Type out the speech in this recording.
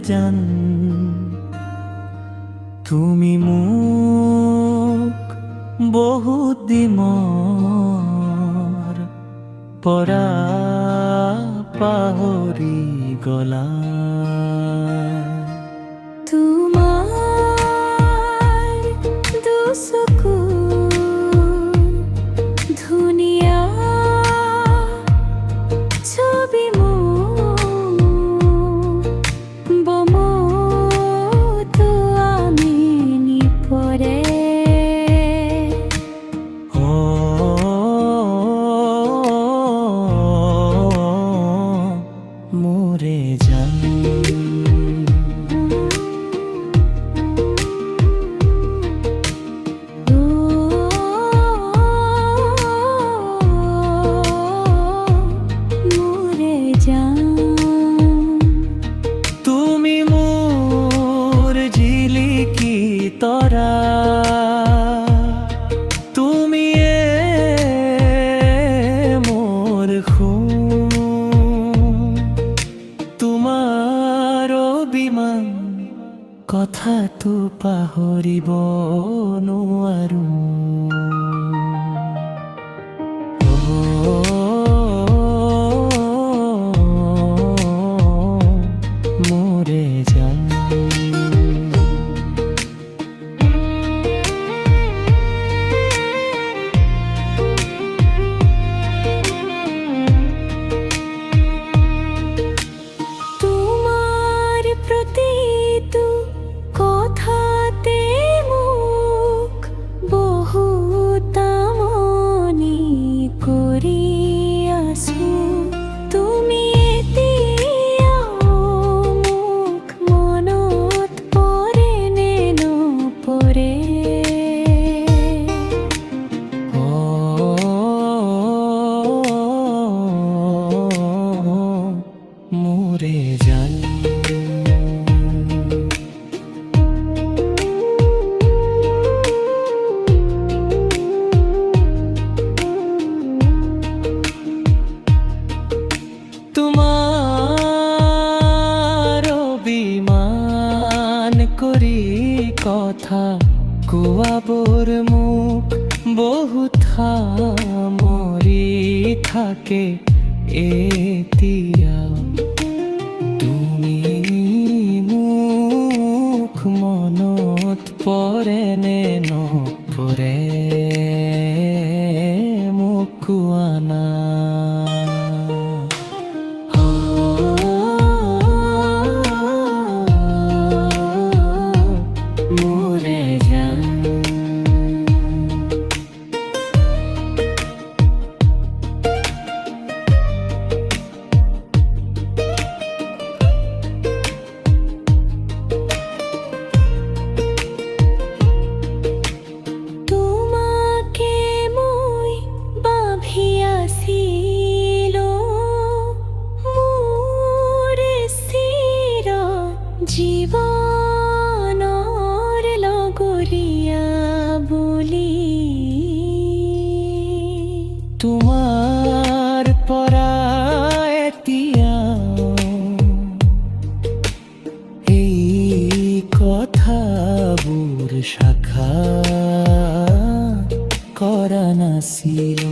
যান। তুমি মুখ বহুত দিমর পরা পাহৰি গলা। মরে যাই। কথা তো পাহৰিব নোৱাৰোঁ কথা কুয়াবর মুখ বহুথা মরি থাকে এতিয়া তোমার পরায় এই কথা বুর শাখা করানা ছিল